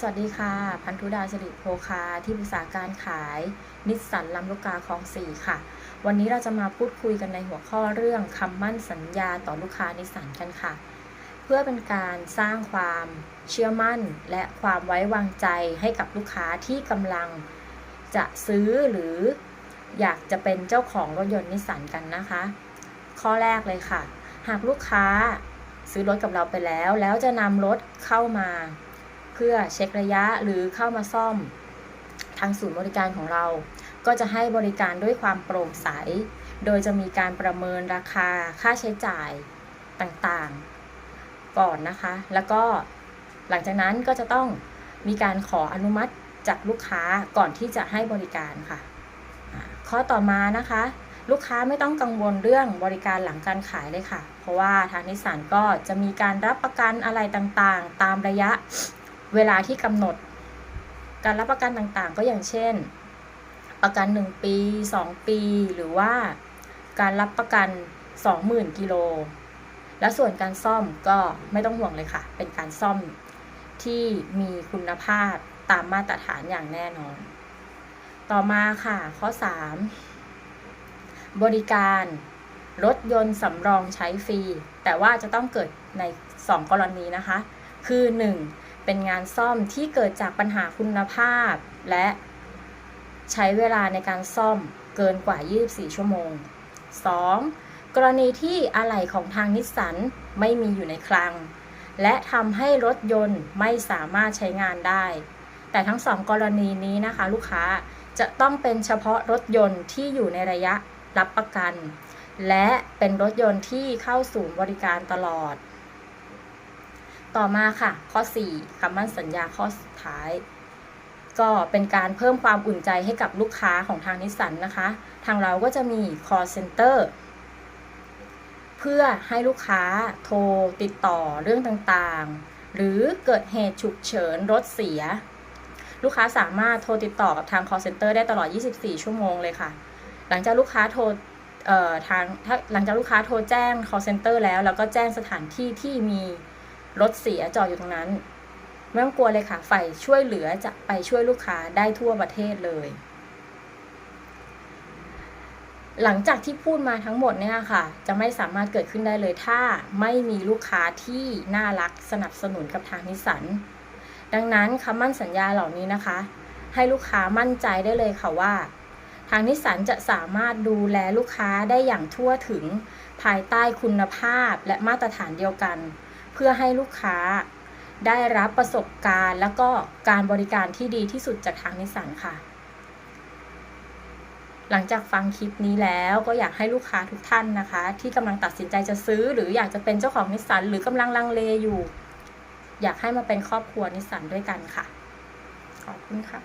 สวัสดีค่ะ พันธุดาสิริโภคาที่ปรึกษาการขายนิสสันลำลูกกาคลองสี่ค่ะ วันนี้เราจะมาพูดคุยกันในหัวข้อเรื่องคำมั่นสัญญาต่อลูกค้านิสสันกันค่ะ เพื่อเป็นการสร้างความเชื่อมั่นและความไว้วางใจให้กับลูกค้าที่กำลังจะซื้อหรืออยากจะเป็นเจ้าของรถยนต์นิสสันกันนะคะ ข้อแรกเลยค่ะ หากลูกค้าซื้อรถกับเราไปแล้ว แล้วจะนำรถเข้ามา เพื่อเช็คระยะหรือเข้ามาซ่อมทางศูนย์บริการของเรา ก็จะให้บริการด้วยความโปร่งใส โดยจะมีการประเมินราคาค่าใช้จ่ายต่างๆ ก่อนนะคะ แล้วก็หลังจากนั้นก็จะต้องมีการขออนุมัติจากลูกค้าก่อนที่จะให้บริการค่ะ ข้อต่อมานะคะ ลูกค้าไม่ต้องกังวลเรื่องบริการหลังการขายเลยค่ะ เพราะว่าทางนิสสันก็จะมีการรับประกันอะไรต่างๆ ตามระยะ เวลาที่กำหนด การรับประกันต่างๆ ก็อย่างเช่น ประกัน 1 ปี 2 ปี หรือว่าการรับประกัน 20,000กิโล และส่วนการซ่อมก็ไม่ต้องห่วงเลยค่ะ เป็นการซ่อมที่มีคุณภาพตามมาตรฐานอย่างแน่นอน ต่อมาค่ะ ข้อ 3 บริการรถยนต์สำรองใช้ฟรี แต่ว่าจะต้องเกิดใน 2 กรณีนะคะ คือ 1. เป็นงานซ่อมที่เกิดจากปัญหาคุณภาพ และใช้เวลาในการซ่อมเกินกว่า 24 ชั่วโมง 2. กรณีที่อะไหล่ของทางนิสสันไม่มีอยู่ในคลัง และทำให้รถยนต์ไม่สามารถใช้งานได้ แต่ทั้งสองกรณีนี้นะคะ ลูกค้าจะต้องเป็นเฉพาะรถยนต์ที่อยู่ในระยะรับประกัน และเป็นรถยนต์ที่เข้าสู่บริการตลอด ต่อมาค่ะ ข้อ 4คำมั่นสัญญาข้อสุดท้าย ก็เป็นการเพิ่มความอุ่นใจให้กับลูกค้าของทางนิสสันนะคะ ทางเราก็จะมี call center เพื่อให้ลูกค้าโทรติดต่อเรื่องต่างๆ หรือเกิดเหตุฉุกเฉินรถเสีย ลูกค้าสามารถโทรติดต่อกับทาง call center ได้ตลอด 24 ชั่วโมงเลยค่ะ หลังจากลูกค้าโทรเอ่อทางถ้าหลังจากลูกค้าโทรแจ้ง call center แล้ว แล้วก็แจ้งสถานที่ที่มี รถเสียจอดอยู่ตรงนั้น ไม่ต้องกลัวเลยค่ะ ฝ่ายช่วยเหลือจะไปช่วยลูกค้าได้ทั่วประเทศเลย หลังจากที่พูดมาทั้งหมดเนี่ยค่ะ จะไม่สามารถเกิดขึ้นได้เลยถ้าไม่มีลูกค้าที่น่ารักสนับสนุนกับทางนิสสัน ดังนั้นคำมั่นสัญญาเหล่านี้นะคะ ให้ลูกค้ามั่นใจได้เลยค่ะว่าทางนิสสันจะสามารถดูแลลูกค้าได้อย่างทั่วถึงภายใต้คุณภาพและมาตรฐานเดียวกัน เพื่อให้ลูกค้าได้รับประสบการณ์แล้วก็การบริการที่ดีที่สุดจากทางนิสสันค่ะ หลังจากฟังคลิปนี้แล้วก็อยากให้ลูกค้าทุกท่านนะคะ ที่กำลังตัดสินใจจะซื้อ หรืออยากจะเป็นเจ้าของนิสสันหรือกำลังลังเลอยู่ อยากให้มาเป็นครอบครัวนิสสันด้วยกันค่ะ ขอบคุณค่ะ